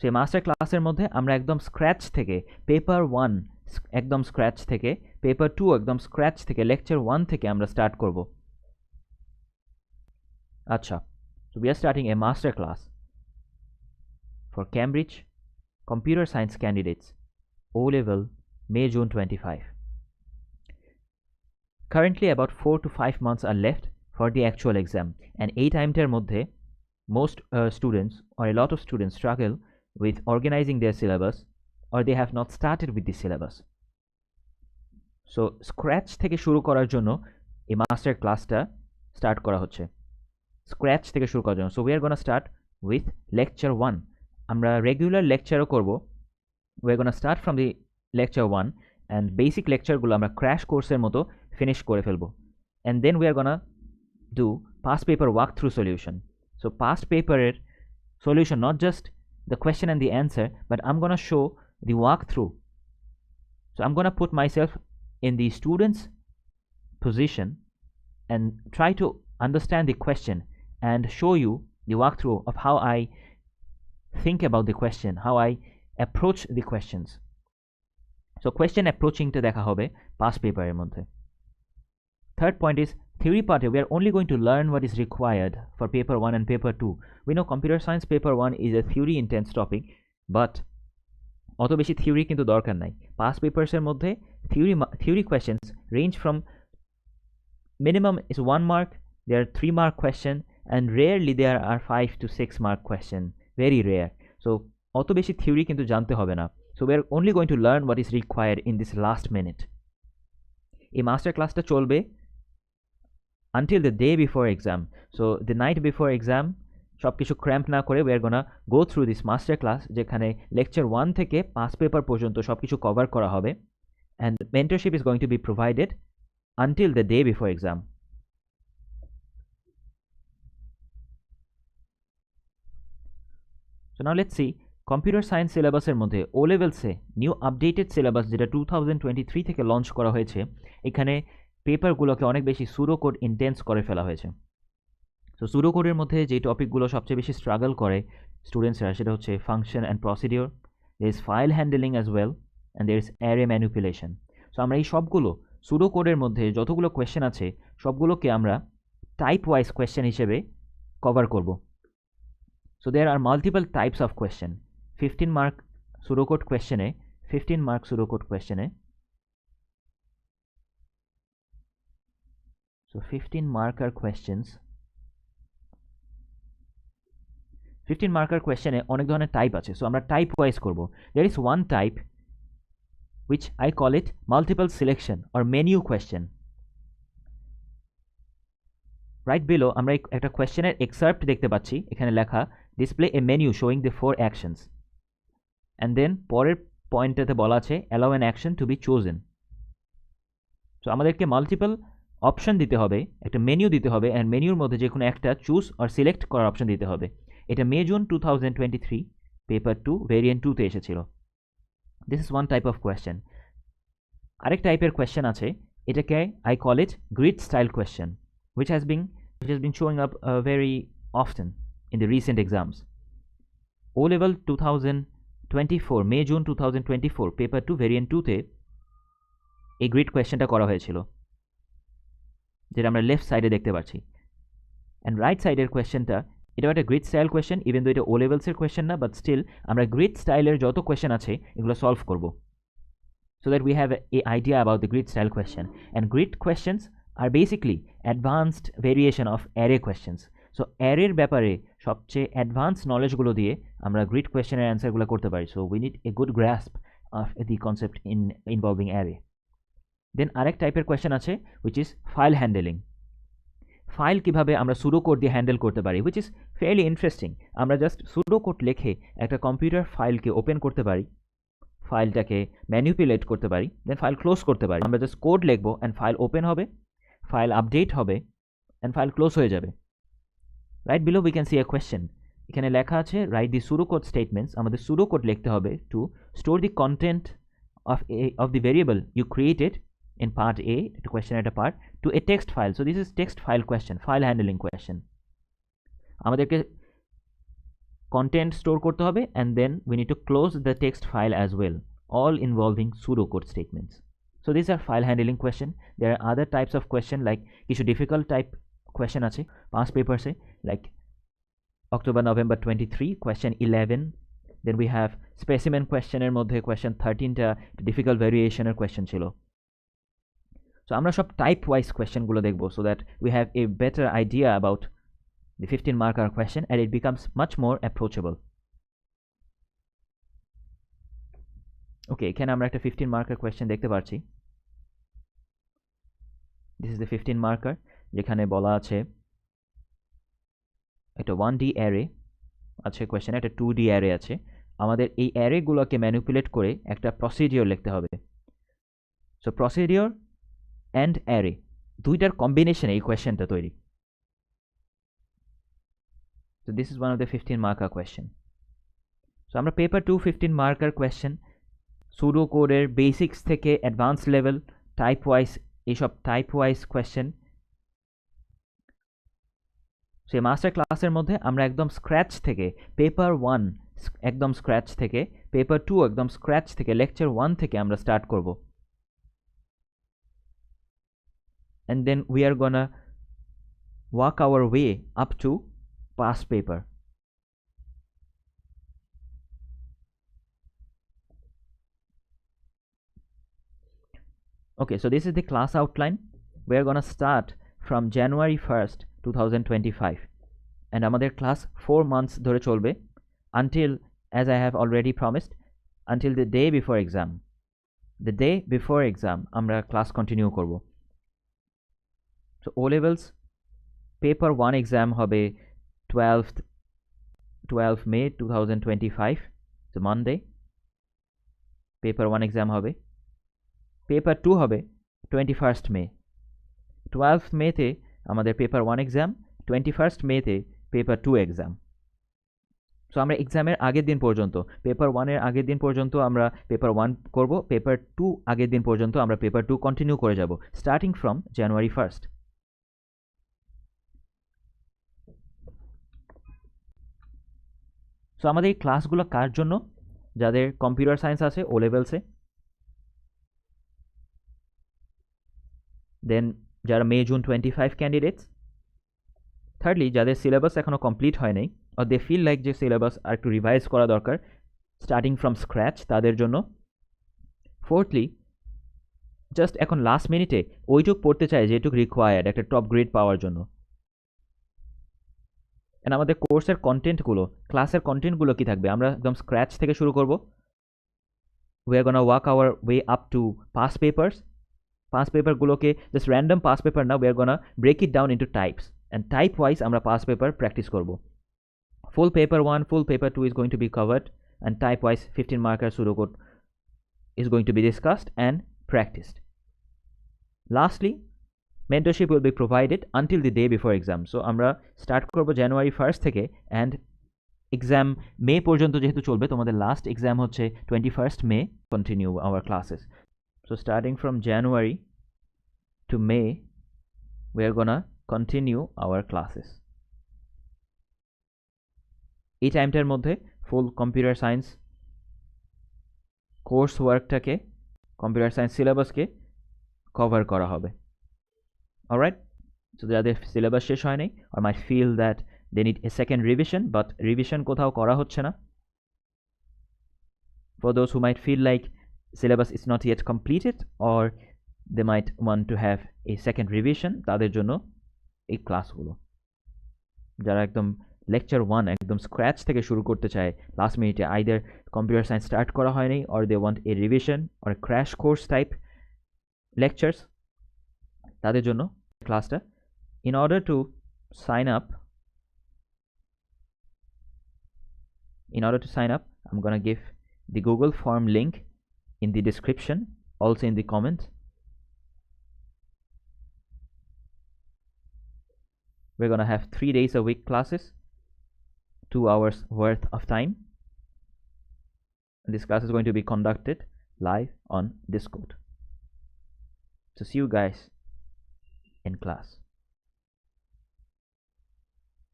সেই মাস্টার ক্লাসের মধ্যে আমরা একদম স্ক্র্যাচ থেকে পেপার ওয়ান একদম স্ক্র্যাচ থেকে পেপার টু একদম স্ক্র্যাচ থেকে লেকচার ওয়ান থেকে আমরা স্টার্ট করব আচ্ছা so we are starting a master class for Cambridge computer science candidates O level May June 25 currently about 4 to 5 months are left for the actual exam and এই টাইমটার মধ্যে most uh, students or a lot of students struggle with organizing their syllabus or they have not started with the syllabus. So scratch থেকে শুরু করার জন্য এই master ক্লাসটা start করা হচ্ছে। স্ক্র্যাচ থেকে শুরু করার জন্য। So we are gonna start with lecture one আমরা রেগুলার লেকচারও করব। We are gonna start from the lecture one and basic লেকচারগুলো আমরা ক্র্যাশ কোর্সের মতো ফিনিশ করে ফেলব। And then we are gonna do pass paper walk through solution so past পেপারের solution, not just the question and the answer, but I'm going to show the walkthrough. So I'm going to put myself in the student's position and try to understand the question and show you the walkthrough of how I think about the question, how I approach the questions. So question approaching to দেখা হবে past paper এর মধ্যে Third point is theory part. We are only going to learn what is required for paper 1 and paper 2. We know computer science paper 1 is a theory intense topic, but অত বেশি theory কিন্তু দরকার নাই past পেপার্সের মধ্যে theory theory questions range from minimum is one mark there three mark question and rarely there are five to six mark question very rare so অত বেশি theory কিন্তু জানতে হবে না so we are only going to learn what is required in this last minute এই master ক্লাসটা চলবে until the day before exam. So, the night before exam সব কিছু ক্র্যাম্প না করে we're gonna go through this master class যেখানে lecture one থেকে পাঁচ পেপার পর্যন্ত সব কিছু কভার করা হবে and mentorship is going to be provided until the day before exam so now let's see computer science সিলেবাসের মধ্যে ও লেভেলসে নিউ আপডেটেড সিলেবাস যেটা টু থাউজেন্ড টোয়েন্টি থ্রি থেকে লঞ্চ করা হয়েছে, এখানে পেপারগুলোকে অনেক বেশি সুডো কোড ইন্টেন্স করে ফেলা হয়েছে। সো সুডো কোডের মধ্যে যে টপিকগুলো সবচেয়ে বেশি স্ট্রাগল করে স্টুডেন্টসরা সেটা হচ্ছে function and procedure there is file handling as well and there is array manipulation so আমরা এই সবগুলো সুডো কোডের মধ্যে যতগুলো কোয়েশ্চেন আছে, সবগুলোকে আমরা টাইপ ওয়াইজ কোয়েশ্চেন হিসেবে কভার করব। So there are multiple types of question fifteen mark pseudo code কোয়েশ্চেনে fifteen mark pseudo code কোয়েশ্চেনে So 15 marker questions. 15 marker question এ অনেক ধরনের টাইপ আছে সো আমরা টাইপ ওয়াইজ করব। There is one type which I call it multiple selection or menu question right below আমরা একটা কোয়েশ্চেনের এক্সার্প্ট দেখতে পাচ্ছি, এখানে লেখা display a menu showing the four actions and then পরের পয়েন্টটাতে বলা আছে allow an action to be chosen so আমাদেরকে মাল্টিপল অপশন দিতে হবে একটা মেনু দিতে হবে অ্যান্ড মেনুর মধ্যে যে কোনো একটা চুজ আর সিলেক্ট করার অপশন দিতে হবে। এটা May June two thousand twenty three paper two variant টুতে এসেছিল। This is one type of question আরেক টাইপের কোয়েশ্চেন আছে এটাকে I call it grid style question which has been which has been showing up uh, very often in the recent exams. O level 2024 May June 2024 paper 2 variant 2 তে এই grid কোয়েশ্চেনটা করা হয়েছিল। যেটা আমরা লেফট সাইডে দেখতে পাচ্ছি। অ্যান্ড রাইট সাইডের কোয়েশ্চেনটা এটাও একটা grid style question even though এটা ও লেভেলসের কোয়েশ্চেন না বাট স্টিল আমরা গ্রিড স্টাইলের যত কোয়েশ্চেন আছে, এগুলো সলভ করব। So that we have a idea about the grid style question and grid questions are basically advanced variation of array questions so অ্যারের ব্যাপারে সবচেয়ে অ্যাডভান্স নলেজগুলো দিয়ে আমরা গ্রিড কোয়েশ্চেনের অ্যান্সারগুলো করতে পারি। So we need a good grasp of the concept in involving array then আরেক টাইপের কোয়েশ্চেন আছে which is file handling file কীভাবে আমরা সুডো কোড দিয়ে হ্যান্ডেল করতে পারি উইচ ইজ ফেয়ারলি ইন্টারেস্টিং আমরা জাস্ট সুডো কোড লিখে একটা কম্পিউটার ফাইলকে ওপেন করতে পারি ফাইলটাকে ম্যানিপুলেট করতে পারি দেন ফাইল ক্লোজ করতে পারি। আমরা জাস্ট কোড লিখব অ্যান্ড ফাইল ওপেন হবে ফাইল আপডেট হবে অ্যান্ড ফাইল ক্লোজ হয়ে যাবে। Right below we can see a question এখানে লেখা আছে write the pseudo code statements আমাদের সুডো কোড লিখতে হবে to store the content of a of the variable you created in part A, to question at a part, to a text file. So this is text file question, file handling question. আমাদেরকে content store করতে হবে and then we need to close the text file as well all involving pseudocode statements so these are file handling question there are other types of question like কিছু difficult type question আছে past papers A like October November 23 question 11 then we have specimen question মধ্যে question 13 টা difficult variation এর question ছিল so আমরা সব type wise কোয়েশ্চেনগুলো দেখব so that we have a better idea about the fifteen marker question and it becomes much more approachable okay এখানে আমরা একটা ফিফটিন মার্কার কোয়েশ্চেন দেখতে পারছি। This is the fifteen marker যেখানে বলা আছে একটা ওয়ান ডি অ্যারে আছে কোয়েশ্চেন একটা টু ডি অ্যারে আছে। আমাদের এই অ্যারেগুলোকে ম্যানিপুলেট করে একটা প্রসিডিওর লিখতে হবে। সো প্রসিডিওর অ্যান্ড অ্যারে দুইটার কম্বিনেশনে এই কোয়েশ্চেনটা তৈরি। So this is one of the fifteen marker question so আমরা paper two fifteen marker question pseudo কোডের বেসিক্স থেকে অ্যাডভান্স লেভেল টাইপ ওয়াইজ এইসব টাইপ ওয়াইজ কোয়েশ্চেন সেই মাস্টার ক্লাসের মধ্যে আমরা একদম স্ক্র্যাচ থেকে পেপার ওয়ান একদম স্ক্র্যাচ থেকে পেপার টু একদম স্ক্র্যাচ থেকে লেকচার ওয়ান থেকে আমরা স্টার্ট করব। and then we are gonna walk our way up to past paper okay so this is the class outline we are gonna start from January 1st 2025 and আমাদের class 4 months ধরে চলবে until as I have already promised until the day before exam the day before exam আমরা class continue করব So O levels, paper 1 exam হবে 12th 12 May 2025 so Monday. Paper 1 exam হবে. Paper 2 হবে 21st May. 12th May তে আমাদের paper one exam twenty first মেতে paper two exam so আমরা এক্সামের আগের দিন পর্যন্ত পেপার ওয়ানের আগের দিন পর্যন্ত আমরা পেপার ওয়ান করব পেপার টু আগের দিন পর্যন্ত আমরা পেপার টু কন্টিনিউ করে যাব starting from January first so আমাদের এই ক্লাসগুলো কার জন্য? যাদের কম্পিউটার সায়েন্স আছে ও লেভেলসে দেন যারা May June twenty five candidates thirdly যাদের সিলেবাস এখনও কমপ্লিট হয় নাই আর দে ফিল লাইক যে সিলেবাস আর একটু রিভাইজ করা দরকার স্টার্টিং ফ্রম স্ক্র্যাচ তাদের জন্য। ফোর্থলি জাস্ট এখন লাস্ট মিনিটে ওইটুক পড়তে চায় যেটুক রিকোয়ার্ড একটা টপ গ্রেড পাওয়ার জন্য। অ্যান্ড আমাদের কোর্সের কন্টেন্টগুলো ক্লাসের কন্টেন্টগুলো কী থাকবে? আমরা একদম স্ক্র্যাচ থেকে শুরু করব। We are gonna walk our way up to past papers past পেপারগুলোকে just random past paper না we are gonna break it down into types and type wise আমরা পাস পেপার প্র্যাকটিস করব। Full paper one full paper two is going to be covered and type wise fifteen marker pseudocode is going to be discussed and practiced. Lastly, mentorship will be provided until the day before exam. So, আমরা start করব January first থেকে and exam May পর্যন্ত যেহেতু চলবে, তোমাদের last exam হচ্ছে twenty first May continue our classes so starting from January to May we are gonna continue our classes. এই টাইমটার মধ্যে ফুল কম্পিউটার সায়েন্স কোর্স ওয়ার্কটাকে কম্পিউটার সায়েন্স সিলেবাসকে কভার করা হবে। অলরাইট সো যাদের সিলেবাস শেষ হয়নি। আর might feel that they need a second revision but revision কোথাও করা হচ্ছে না। For those who might feel like syllabus is not yet completed or they might want to have a second revision, তাদের জন্য এই ক্লাসগুলো যারা একদম লেকচার ওয়ান একদম স্ক্র্যাচ থেকে শুরু করতে চায় লাস্ট মিনিটে আইদার কম্পিউটার সায়েন্স স্টার্ট করা হয়নি or they want a revision or crash course type lectures তাদের জন্য ক্লাসটা in order to sign up in order to sign up i'm gonna give the google form link in the description also in the comment we're gonna have three days a week classes two hours worth of time and this class is going to be conducted live on discord so see you guys in class